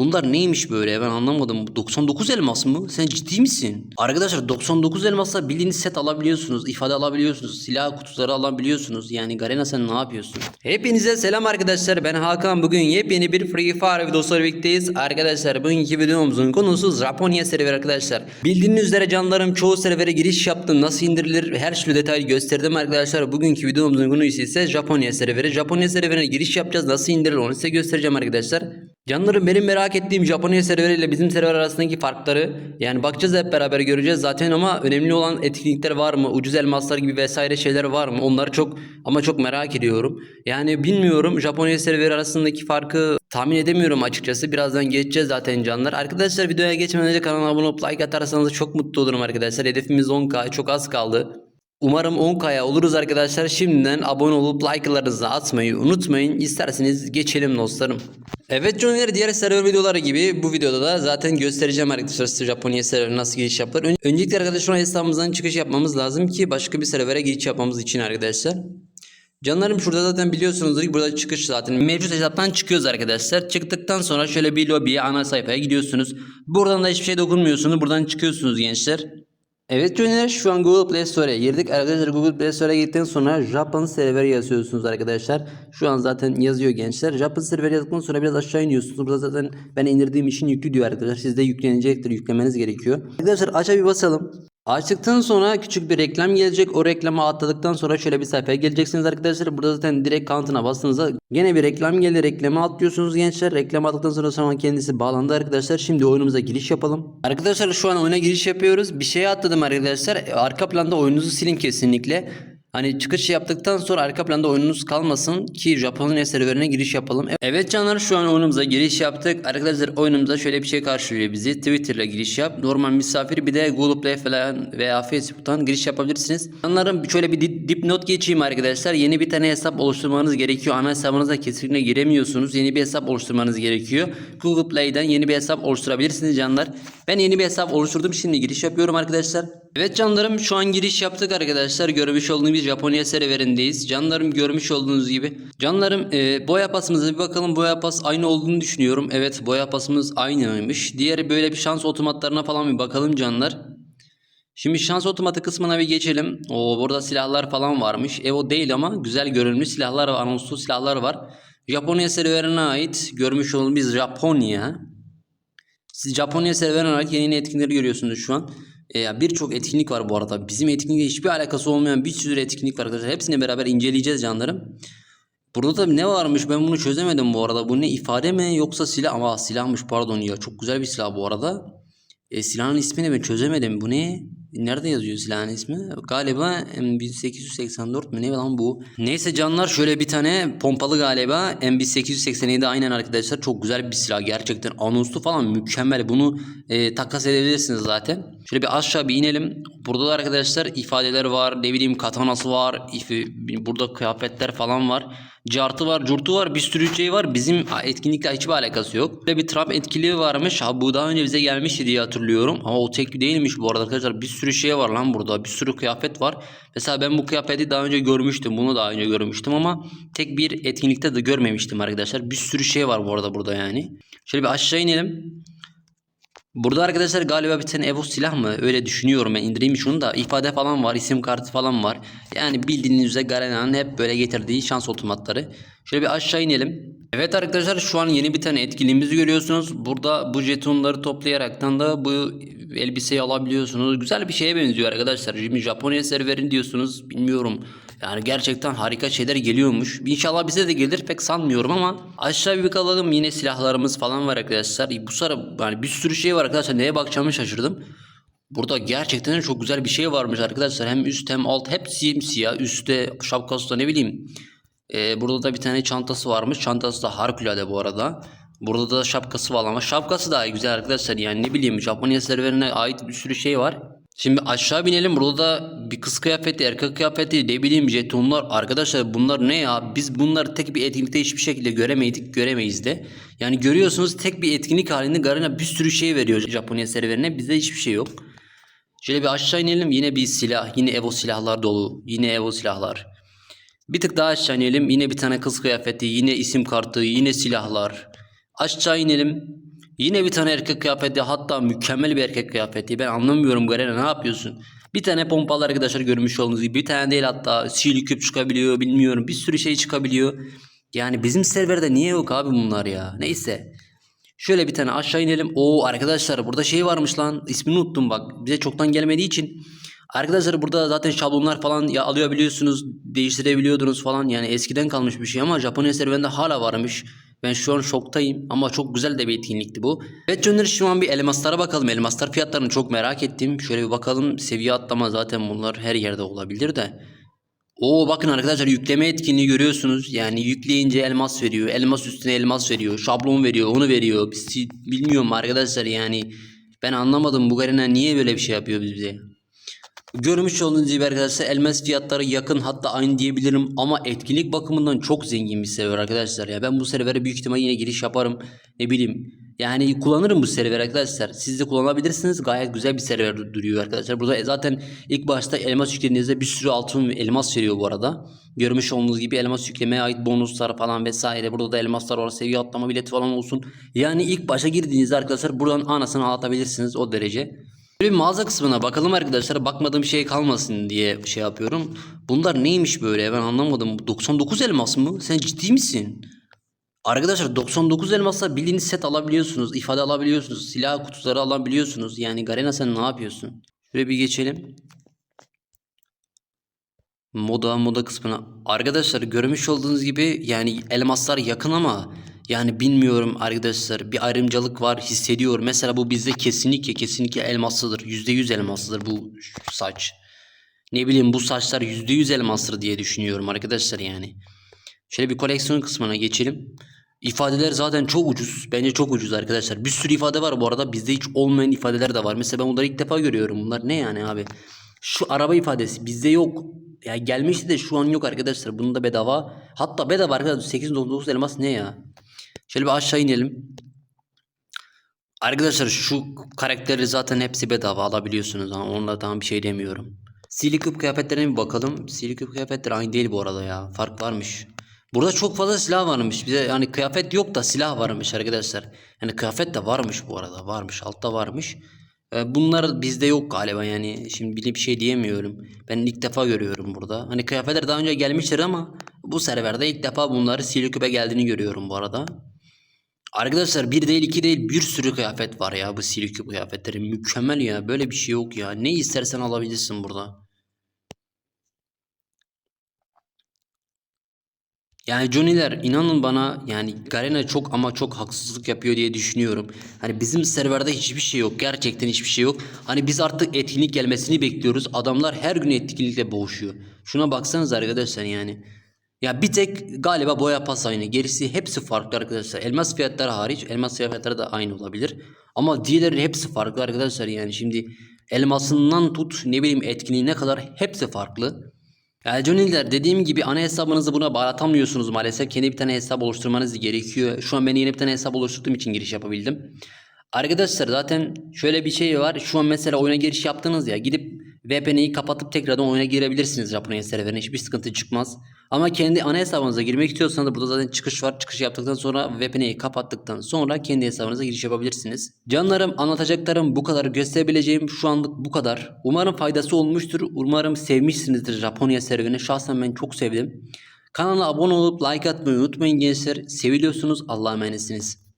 Bunlar neymiş böyle ben anlamadım. 99 elmas mı? Sen ciddi misin? Arkadaşlar 99 elmasla bildiğiniz set alabiliyorsunuz. ifade alabiliyorsunuz. Silah kutuları alabiliyorsunuz. Yani Garena sen ne yapıyorsun? Hepinize selam arkadaşlar. Ben Hakan. Bugün yepyeni bir Free Fire videosuyla birlikteyiz. Arkadaşlar bugünkü videomuzun konusu Japonya server arkadaşlar. Bildiğiniz üzere canlarım çoğu servere giriş yaptım. Nasıl indirilir her şey detaylı gösterdim arkadaşlar. Bugünkü videomuzun konusu ise Japonya serveri. Japonya serverine giriş yapacağız. Nasıl indirilir onu size göstereceğim arkadaşlar. Canlarım benim merak ettiğim Japonya serveri ile bizim server arasındaki farkları yani bakacağız hep beraber göreceğiz zaten ama önemli olan etkinlikler var mı? Ucuz elmaslar gibi vesaire şeyler var mı? Onları çok ama çok merak ediyorum. Yani bilmiyorum Japonya serveri arasındaki farkı tahmin edemiyorum açıkçası. Birazdan geçeceğiz zaten canlar. Arkadaşlar videoya geçmeden önce kanala abone olup like atarsanız çok mutlu olurum arkadaşlar. Hedefimiz 10k çok az kaldı. Umarım 10K'ya oluruz arkadaşlar. Şimdiden abone olup like'larınızı atmayı unutmayın. İsterseniz geçelim dostlarım. Evet Junior diğer server videoları gibi bu videoda da zaten göstereceğim arkadaşlar size Japonya serverine nasıl giriş yapılır. Ön- Öncelikle arkadaşlar hesabımızdan çıkış yapmamız lazım ki başka bir servere giriş yapmamız için arkadaşlar. Canlarım şurada zaten biliyorsunuzdur ki burada çıkış zaten mevcut hesaptan çıkıyoruz arkadaşlar. Çıktıktan sonra şöyle bir lobiye ana sayfaya gidiyorsunuz. Buradan da hiçbir şey dokunmuyorsunuz. Buradan çıkıyorsunuz gençler. Evet Junior şu an Google Play Store'a girdik. Arkadaşlar Google Play Store'a girdikten sonra Japan server yazıyorsunuz arkadaşlar. Şu an zaten yazıyor gençler. Japan server yazdıktan sonra biraz aşağı iniyorsunuz. Burada zaten ben indirdiğim için yüklü diyor arkadaşlar. Sizde yüklenecektir. Yüklemeniz gerekiyor. Arkadaşlar aşağı bir basalım. Açtıktan sonra küçük bir reklam gelecek. O reklama atladıktan sonra şöyle bir sayfaya geleceksiniz arkadaşlar. Burada zaten direkt kantına bastığınızda gene bir reklam geldi. Reklama atlıyorsunuz gençler. Reklam attıktan sonra sonra kendisi bağlandı arkadaşlar. Şimdi oyunumuza giriş yapalım. Arkadaşlar şu an oyuna giriş yapıyoruz. Bir şeye atladım arkadaşlar. Arka planda oyununuzu silin kesinlikle. Hani çıkış yaptıktan sonra arka planda oyununuz kalmasın ki Japonya serverine giriş yapalım. Evet canlar şu an oyunumuza giriş yaptık. Arkadaşlar oyunumuza şöyle bir şey karşılıyor bizi. Twitter'la giriş yap. Normal misafir bir de Google Play falan veya Facebook'tan giriş yapabilirsiniz. Canlarım şöyle bir dip- dipnot geçeyim arkadaşlar. Yeni bir tane hesap oluşturmanız gerekiyor. Ana hesabınıza kesinlikle giremiyorsunuz. Yeni bir hesap oluşturmanız gerekiyor. Google Play'den yeni bir hesap oluşturabilirsiniz canlar. Ben yeni bir hesap oluşturdum. Şimdi giriş yapıyorum arkadaşlar. Evet canlarım şu an giriş yaptık arkadaşlar. Görmüş olduğunuz bir Japonya serverindeyiz. Canlarım görmüş olduğunuz gibi. Canlarım e, boya pasımıza bir bakalım. Boya pas aynı olduğunu düşünüyorum. Evet boya pasımız aynıymış. Diğer böyle bir şans otomatlarına falan bir bakalım canlar. Şimdi şans otomatı kısmına bir geçelim. O burada silahlar falan varmış. E o değil ama güzel görünümlü silahlar var. Anonslu silahlar var. Japonya serverine ait görmüş olduğunuz biz Japonya. Siz Japonya serverine ait yeni etkinlikleri görüyorsunuz şu an. E, Birçok etkinlik var bu arada. Bizim etkinlikle hiçbir alakası olmayan bir sürü etkinlik var arkadaşlar. Hepsini beraber inceleyeceğiz canlarım. Burada da ne varmış ben bunu çözemedim bu arada. Bu ne ifade mi yoksa silah? Ama silahmış pardon ya. Çok güzel bir silah bu arada. E, silahın ismini ben çözemedim. Bu ne? Nerede yazıyor silahın ismi? Galiba M1884 mü ne lan bu? Neyse canlar şöyle bir tane pompalı galiba. M1887 aynen arkadaşlar. Çok güzel bir silah. Gerçekten anonslu falan mükemmel. Bunu e, takas edebilirsiniz zaten. Şöyle bir aşağı bir inelim. Burada da arkadaşlar ifadeler var. Ne bileyim katanası var. ifi- burada kıyafetler falan var. Cartı var, curtu var, bir sürü şey var. Bizim etkinlikle hiçbir alakası yok. Böyle bir trap etkiliği varmış. Ha bu daha önce bize gelmişti diye hatırlıyorum. Ama o tek değilmiş bu arada arkadaşlar. Bir sürü şey var lan burada. Bir sürü kıyafet var. Mesela ben bu kıyafeti daha önce görmüştüm. Bunu daha önce görmüştüm ama tek bir etkinlikte de görmemiştim arkadaşlar. Bir sürü şey var bu arada burada yani. Şöyle bir aşağı inelim. Burada arkadaşlar galiba bir tane Evo silah mı? Öyle düşünüyorum ben indireyim şunu da. ifade falan var, isim kartı falan var. Yani bildiğiniz üzere Garena'nın hep böyle getirdiği şans otomatları. Şöyle bir aşağı inelim. Evet arkadaşlar şu an yeni bir tane etkinliğimizi görüyorsunuz. Burada bu jetonları toplayaraktan da bu elbiseyi alabiliyorsunuz. Güzel bir şeye benziyor arkadaşlar. Şimdi Japonya serverin diyorsunuz. Bilmiyorum. Yani gerçekten harika şeyler geliyormuş. İnşallah bize de gelir pek sanmıyorum ama aşağı bir bakalım yine silahlarımız falan var arkadaşlar. Bu sıra yani bir sürü şey var arkadaşlar. Neye bakacağımı şaşırdım. Burada gerçekten çok güzel bir şey varmış arkadaşlar. Hem üst hem alt hep simsiyah. Üstte şapkası da ne bileyim. Ee, burada da bir tane çantası varmış. Çantası da harikulade bu arada. Burada da şapkası var ama şapkası daha güzel arkadaşlar. Yani ne bileyim Japonya serverine ait bir sürü şey var. Şimdi aşağı binelim. Burada da bir kız kıyafeti, erkek kıyafeti, ne bileyim jetonlar. Arkadaşlar bunlar ne ya? Biz bunları tek bir etkinlikte hiçbir şekilde göremeydik, göremeyiz de. Yani görüyorsunuz tek bir etkinlik halinde Garena bir sürü şey veriyor Japonya serverine. Bizde hiçbir şey yok. Şöyle bir aşağı inelim. Yine bir silah. Yine Evo silahlar dolu. Yine Evo silahlar. Bir tık daha aşağı inelim. Yine bir tane kız kıyafeti. Yine isim kartı. Yine silahlar. Aşağı inelim. Yine bir tane erkek kıyafeti hatta mükemmel bir erkek kıyafeti. Ben anlamıyorum Garena ne yapıyorsun? Bir tane pompalı arkadaşlar görmüş olduğunuz gibi. Bir tane değil hatta sihirli küp çıkabiliyor bilmiyorum. Bir sürü şey çıkabiliyor. Yani bizim serverde niye yok abi bunlar ya? Neyse. Şöyle bir tane aşağı inelim. Oo arkadaşlar burada şey varmış lan. İsmini unuttum bak. Bize çoktan gelmediği için. Arkadaşlar burada zaten şablonlar falan ya alabiliyorsunuz, değiştirebiliyordunuz falan. Yani eskiden kalmış bir şey ama Japonya serverinde hala varmış. Ben şu an şoktayım ama çok güzel de bir etkinlikti bu. Evet Junior şu an bir elmaslara bakalım. Elmaslar fiyatlarını çok merak ettim. Şöyle bir bakalım. Seviye atlama zaten bunlar her yerde olabilir de. Oo bakın arkadaşlar yükleme etkinliği görüyorsunuz. Yani yükleyince elmas veriyor. Elmas üstüne elmas veriyor. Şablon veriyor. Onu veriyor. Biz, bilmiyorum arkadaşlar yani. Ben anlamadım bu Garena niye böyle bir şey yapıyor bize. Görmüş olduğunuz gibi arkadaşlar elmas fiyatları yakın hatta aynı diyebilirim ama etkinlik bakımından çok zengin bir server arkadaşlar ya. Ben bu servere büyük ihtimal yine giriş yaparım. Ne bileyim yani kullanırım bu server arkadaşlar. Siz de kullanabilirsiniz. Gayet güzel bir server duruyor arkadaşlar. Burada zaten ilk başta elmas yüklediğinizde bir sürü altın elmas veriyor bu arada. Görmüş olduğunuz gibi elmas yüklemeye ait bonuslar falan vesaire. Burada da elmaslar var. Seviye atlama bileti falan olsun. Yani ilk başa girdiğinizde arkadaşlar buradan anasını ağlatabilirsiniz o derece. Bir mağaza kısmına bakalım arkadaşlar. Bakmadığım şey kalmasın diye şey yapıyorum. Bunlar neymiş böyle ben anlamadım. 99 elmas mı? Sen ciddi misin? Arkadaşlar 99 elmasla bildiğiniz set alabiliyorsunuz. ifade alabiliyorsunuz. Silah kutuları alabiliyorsunuz. Yani Garena sen ne yapıyorsun? Şöyle bir geçelim. Moda moda kısmına. Arkadaşlar görmüş olduğunuz gibi yani elmaslar yakın ama yani bilmiyorum arkadaşlar bir ayrımcılık var hissediyorum. Mesela bu bizde kesinlikle kesinlikle elmaslıdır. %100 elmaslıdır bu saç. Ne bileyim bu saçlar %100 elmaslıdır diye düşünüyorum arkadaşlar yani. Şöyle bir koleksiyon kısmına geçelim. İfadeler zaten çok ucuz. Bence çok ucuz arkadaşlar. Bir sürü ifade var bu arada. Bizde hiç olmayan ifadeler de var. Mesela ben bunları ilk defa görüyorum. Bunlar ne yani abi? Şu araba ifadesi bizde yok. Ya gelmişti de şu an yok arkadaşlar. Bunun da bedava. Hatta bedava arkadaşlar. 899 elmas ne ya? Şöyle bir aşağı inelim. Arkadaşlar şu karakteri zaten hepsi bedava alabiliyorsunuz. ama onunla tam bir şey demiyorum. Siliküp kıyafetlerine bir bakalım. Siliküp kıyafetleri aynı değil bu arada ya. Fark varmış. Burada çok fazla silah varmış. Bize yani kıyafet yok da silah varmış arkadaşlar. Yani kıyafet de varmış bu arada. Varmış. Altta varmış. Ee, Bunlar bizde yok galiba yani. Şimdi bir bir şey diyemiyorum. Ben ilk defa görüyorum burada. Hani kıyafetler daha önce gelmiştir ama bu serverde ilk defa bunları Siliküp'e geldiğini görüyorum bu arada. Arkadaşlar bir değil iki değil bir sürü kıyafet var ya bu Siliküp kıyafetleri. Mükemmel ya. Böyle bir şey yok ya. Ne istersen alabilirsin burada. Yani Johnny'ler inanın bana yani Garena çok ama çok haksızlık yapıyor diye düşünüyorum. Hani bizim serverde hiçbir şey yok. Gerçekten hiçbir şey yok. Hani biz artık etkinlik gelmesini bekliyoruz. Adamlar her gün etkinlikle boğuşuyor. Şuna baksanız arkadaşlar yani. Ya bir tek galiba boya pas aynı. Gerisi hepsi farklı arkadaşlar. Elmas fiyatları hariç. Elmas fiyatları da aynı olabilir. Ama diğerleri hepsi farklı arkadaşlar yani. Şimdi elmasından tut ne bileyim etkinliğine kadar hepsi farklı. Johnny'ler dediğim gibi ana hesabınızı buna bağlatamıyorsunuz maalesef. Kendi bir tane hesap oluşturmanız gerekiyor. Şu an ben yeni bir tane hesap oluşturduğum için giriş yapabildim. Arkadaşlar zaten şöyle bir şey var. Şu an mesela oyuna giriş yaptınız ya. Gidip VPN'yi kapatıp tekrardan oyuna girebilirsiniz Japonya serverine. Hiçbir sıkıntı çıkmaz. Ama kendi ana hesabınıza girmek istiyorsanız da burada zaten çıkış var. Çıkış yaptıktan sonra VPN'yi kapattıktan sonra kendi hesabınıza giriş yapabilirsiniz. Canlarım anlatacaklarım bu kadar gösterebileceğim şu anlık bu kadar. Umarım faydası olmuştur. Umarım sevmişsinizdir Japonya serverini. Şahsen ben çok sevdim. Kanala abone olup like atmayı unutmayın gençler. Seviliyorsunuz. Allah'a emanetsiniz.